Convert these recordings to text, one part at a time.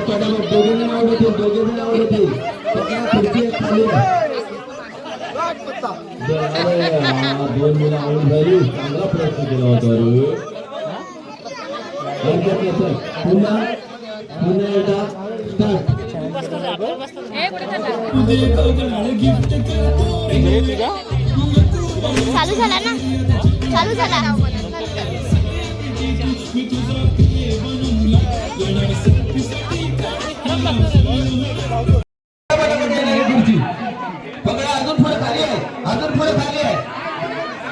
पटापट दोघे जण आउट दोघे जण आउट होतील खुर्ची खाली दोन मुलं आउट झाली चांगला प्रयत्न केला होता रे पुन्हा पुन्हा एकदा स्टार्ट चालू झाला. ना चालू झाला पकडा अजून पुढे खाली आहे अजून पुढे खाली आहे दोन आउट चल हरकत नाही चल. दोन. चल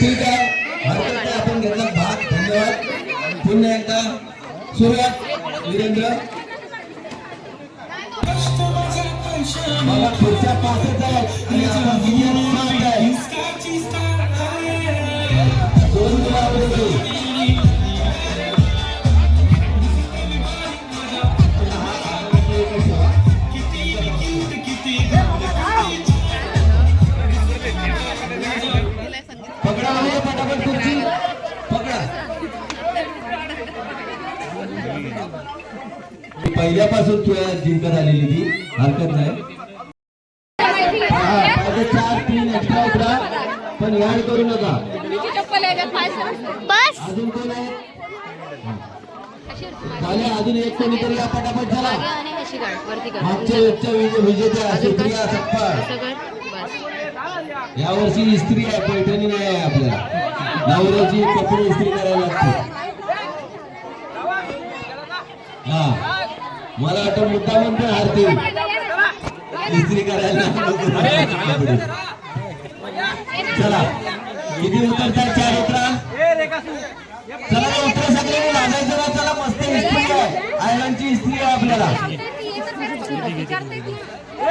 ठीक आहे. हरकत नाही आपण घेतला भाग धन्यवाद. पुन्हा एकदा सुरुवात. वीरेंद्र. मला पुढच्या सात आहे. पहिल्यापासून तुला जिंकत आलेली ती. हरकत नाही. चार तीन एक्स्ट्रा उतरा. पण याड करू नका. अजून कोण आहे? झाले अजून एक कोणीतरी या पटापट झाला. मागच्या वेळच्या विजे- विजेत्या सुप्रिया बस. या वर्षी इस्त्री आहे पैठणी नाही आहे आपल्याला. नवऱ्याची कपडे इस्त्री करायला लागते. हा. मला वाटतं मुद्दा म्हणते हारतील इस्त्री करायला. चला किती उतरताय चार उतरा चला उतरा सगळे लागायचं ना चला मस्त इस्त्री आहे आयरनची इस्त्री आहे आपल्याला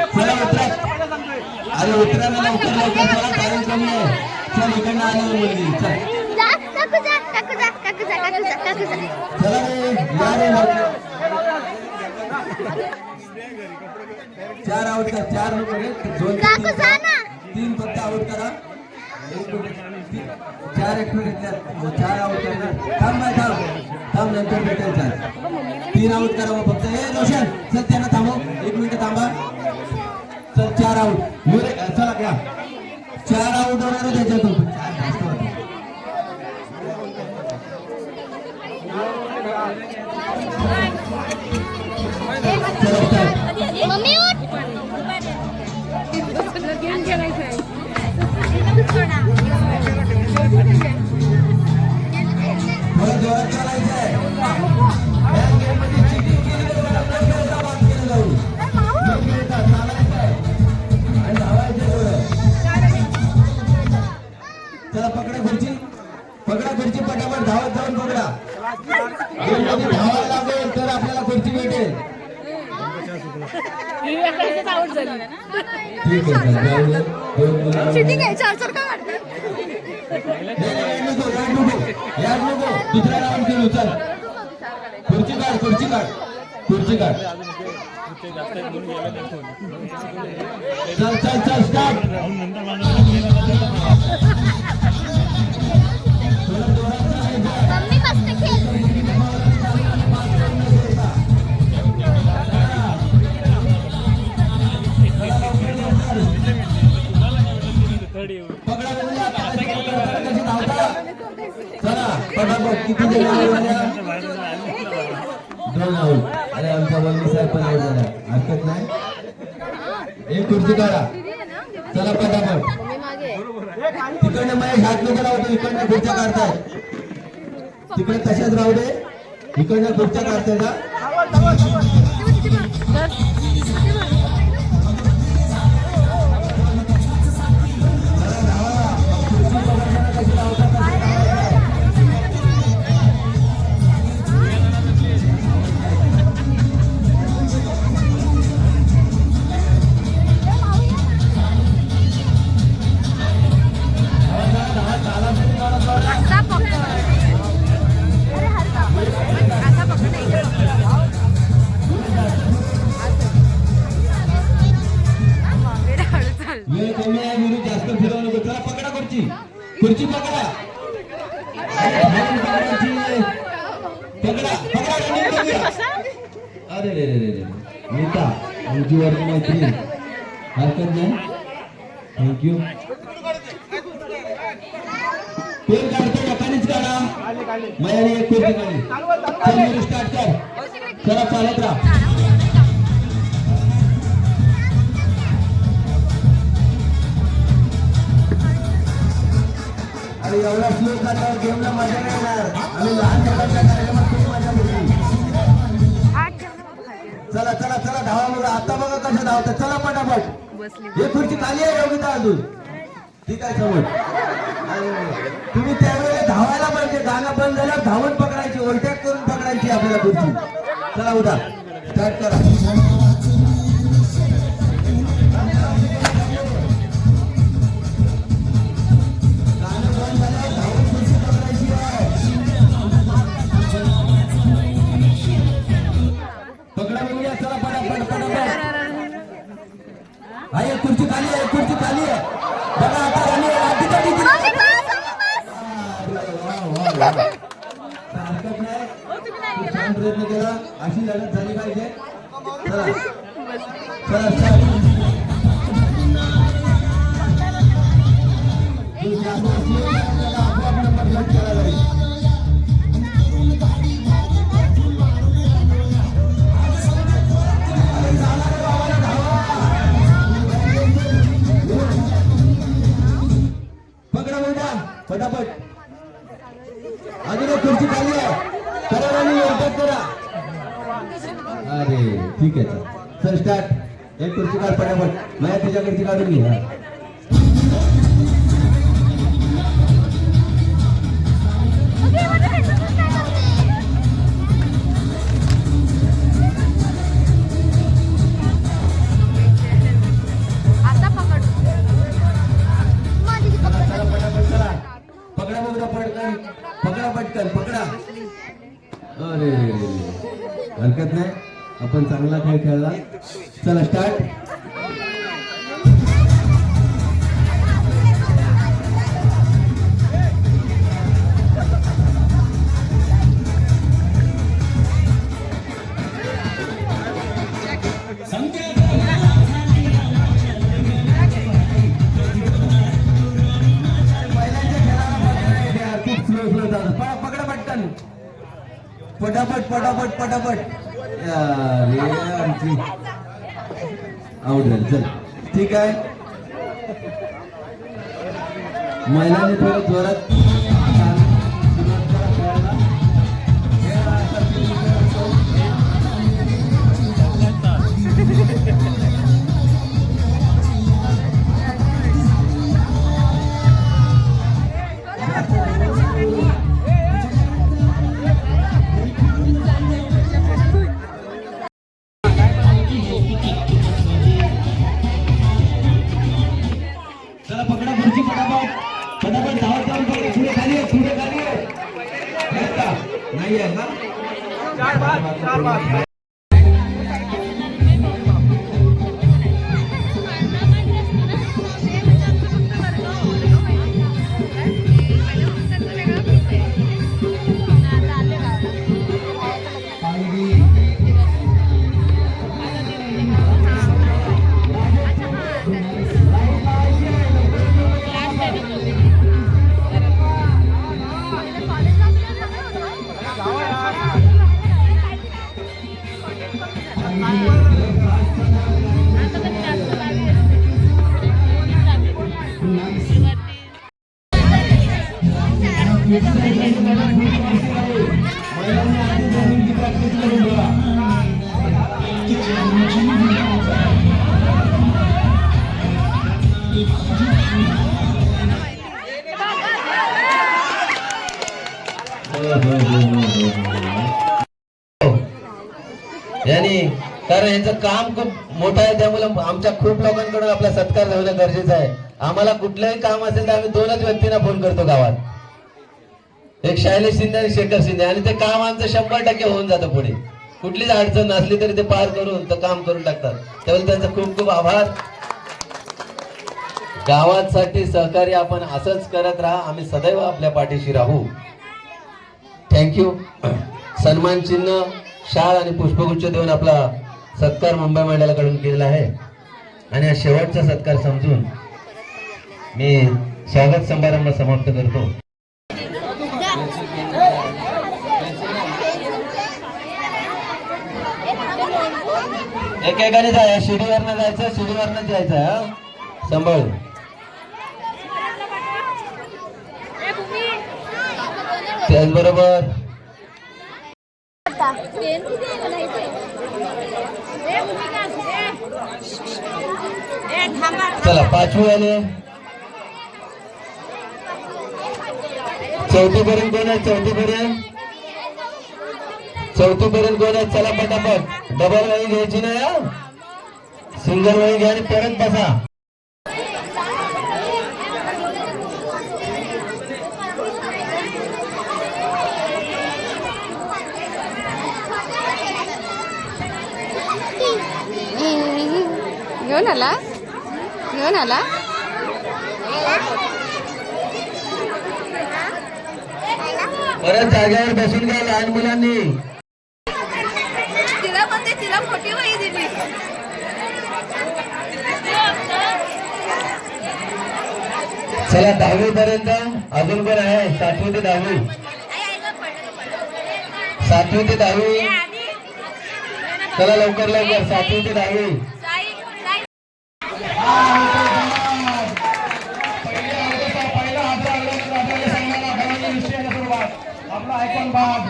चला उतरा अरे उतरा ना लवकर लवकर चला टाइम कमी आहे चल इकडनं आल्यावर मुलगी चल जा टाकू जा टाकू जा टाकू जा टाकू जा टाकू जा चला रे. चार आउट कर चार दोन तीन जा ना. तीन फक्त आउट करा. एक मिनिट. ती- चार एक मिनिट द्या. चार आउट करा थांब बाय थांब. थांब नंतर भेटेल चार. तीन आउट करा मग फक्त. ए रोशन चल त्यांना थांबव. एक मिनिट थांबा. चल चार आउट मुरे चला घ्या चार आउट होणार त्याच्यातून. चार जास्त होणार. चला start. Então, Mami, याड नको. दुसरा राऊंड खेळू चल. खुर्ची काढ खुर्ची काढ खुर्ची काढ चल चल चल स्टार्ट चला पटापट किती जण दोन आऊट अरे आमचा वल्ली साहेब पण आऊट झाला हरकत नाही? एक खुर्ची काढा. चला पटापट. तिकडनं माझ्या हात नको लावतो इकडनं खुर्च्या काढताय. तिकडे तशाच राहू दे. इकडनं खुर्च्या काढताय का? अरे रे रे रे रे. नीता आमची मैत्री. हरकत नाही. थँक्यू पेन काढतो का? पाणीच काढा. मयाने एक पेन काढली स्टार्ट कर. चला चालत राहा. आणि एवढा स्लो चालल्यावर गेमला मजा नाही येणार. आम्ही लहान मुलांच्या कार्यक्रमात धावतात चला पटापट. हे खुर्ची खाली आहे योगिता अजून? ठीक आहे समज आणि तुम्ही त्यावेळेला धावायला पाहिजे गाणं बंद झाल्यावर धावून पकडायची ओव्हरटेक करून पकडायची आपल्याला खुर्ची. चला उठा. स्टार्ट करा बंद झाल्यावर धावून खुर्ची पकडायची आहे पकडा बघूया चला पटापट पटापट आहे खुर्ची खाली आहे खुर्ची खाली आहे बघा आता खाली आहे आधी तर किती- वा, वा, वा. हरकत नाही प्रयत्न केला अशी लढत झाली पाहिजे चला चला पटापट माझ्या तुझ्याकडची काढून घे हा. आता पकड पटकन पकडा पटकन पकडा अरे. हरकत नाही आपण चांगला खेळ खेळला चला स्टार्ट पटापट पटापट पटापट. यार, आमची. आउट झाली चल. ठीक आहे. महिलांनी थोडं जोरात प्रॅक्टिस करून यांनी कारण यांचं काम खूप मोठं आहे त्यामुळे आमच्या खूप लोकांकडून आपला सत्कार ठेवणं गरजेचं आहे. आम्हाला कुठलंही काम असेल तर आम्ही दोनच व्यक्तींना फोन करतो गावात. एक शैलेश शिंदे आणि शेखर शिंदे. आणि ते काम आमचं शंभर टक्के होऊन जातं पुढे. कुठलीच अडचण नसली तरी ते पार करून ते काम करून टाकतात. त्यावर त्यांचा खूप खूप आभार. गावासाठी सहकार्य आपण असंच करत राहा. आम्ही सदैव आपल्या पाठीशी राहू. थँक्यू सन्मान चिन्ह शाळ आणि पुष्पगुच्छ देऊन आपला सत्कार मुंबई मंडळाकडून केलेला आहे. आणि हा शेवटचा सत्कार समजून मी स्वागत समारंभ समाप्त करतो. एकेकाने जाय शिडीवरनं जायचं शिडीवरनं जायचं संभाळ. त्याचबरोबर चला पाचवी आले चौथी पर्यंत कोण आहे? चौथी पर्यंत चौथी पर्यंत आहे चला पटापट. डबल वाई घ्यायची नाही हा? सिंगल वाई घ्या आणि परत बसा. घेऊन आला? घेऊन आला? परत जागेवर बसून घ्या लहान मुलांनी. चला दहावी पर्यंत अजून पण आहे? सातवी ते दहावी. सातवी ते दहावी. चला लवकर लवकर. सातवी ते दहावी आपला ऐकून भाग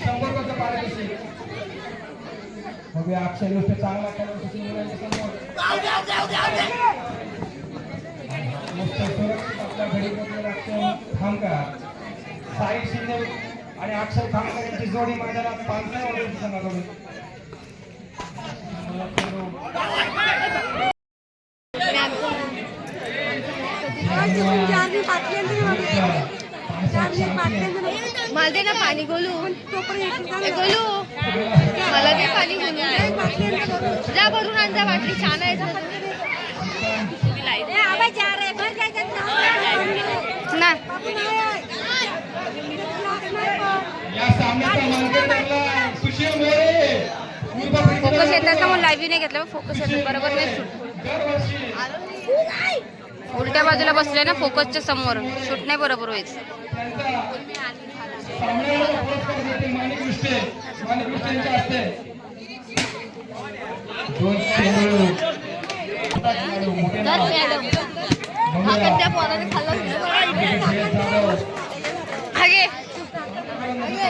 शंभर अक्षय गोष्ट चांगला करून सुशील मुलांच्या समोर मस्त करा आपल्या घरी अक्षय साई शिंदे. आणि अक्षय खामकर यांची जोडी मैदानात पाचव्या संघाकडून मला दे ना पाणी गोलू. मला दे पाणी गोलू. जा भरून आण जा बाटली. छान आहे जा. ना. फोकस येतात ना मग लाईव्ह नाही घेतलं. फोकस येतात बरोबर नाही. शूट उलट्या बाजूला बसले ना फोकसच्या समोर. शूट नाही बरोबर होईल. त्यांचा सामन्याला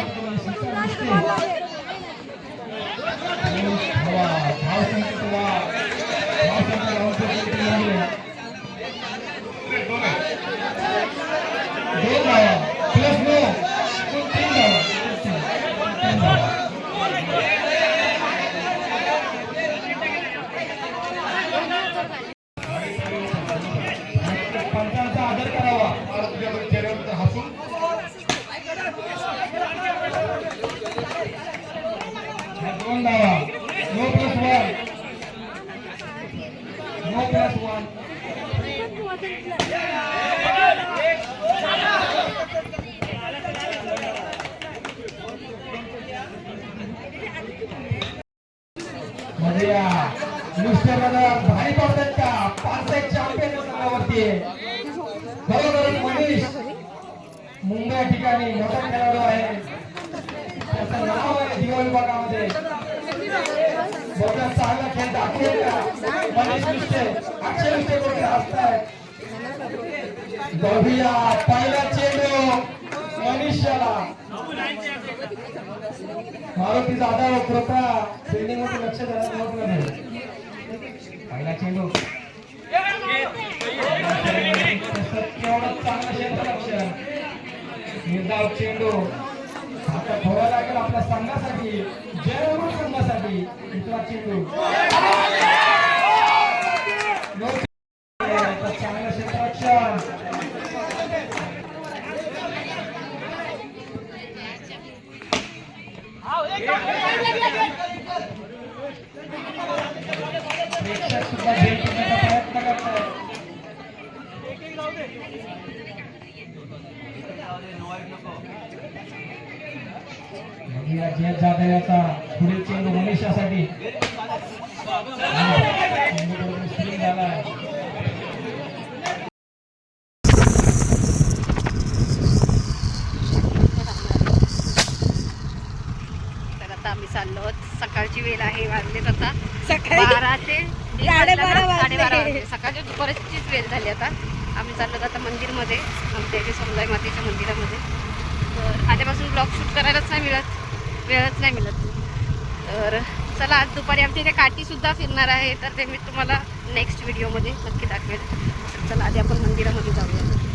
नो प्लस भारी पडतात का पाच चॅम्पियन संघावरती बरोबर मनीष. मुंबई ठिकाणी मोठा खेळाडू आहे. त्याचं नाव आहे दिवाळी भागामध्ये बघा चांगला खेळ दाखवेल का मनीष विष्टे अक्षय विष्टे कोणते हसतायत बघूया पहिला चेंडू मनीषाला. मारुती जाधव कृपया बिल्डिंगमध्ये लक्ष द्यायला नाही पहिला चेंडू. चांगला केवढं लक्ष. निर्धाव चेंडू. आता थोडा लागेल आपल्या संघासाठी. जयवूर संघासाठी इथला चेंडू आता चांगलं क्षेत्ररक्षण प्रेक्षक सुद्धा झेल टिकण्याचा प्रयत्न करतायत या याचा पुढील चेंडू मनीषासाठी आता आम्ही चाललो. सकाळची वेळ आहे वाजलेत आता सकाळी बारा ते साडेबारा वाजला? वाजले. वाजले सकाळची दुपारचीच वेळ झाली आता आम्ही चाललो आता मंदिरमध्ये आमच्या इथे मातेच्या मंदिरामध्ये तर आल्यापासून ब्लॉग शूट करायलाच नाही मिळत वेळच नाही मिळत. तर चला आज दुपारी आमच्या इथे काठीसुद्धा फिरणार आहे तर ते मी तुम्हाला नेक्स्ट व्हिडिओमध्ये नक्की दाखवेल चला आधी आपण मंदिरामध्ये जाऊया.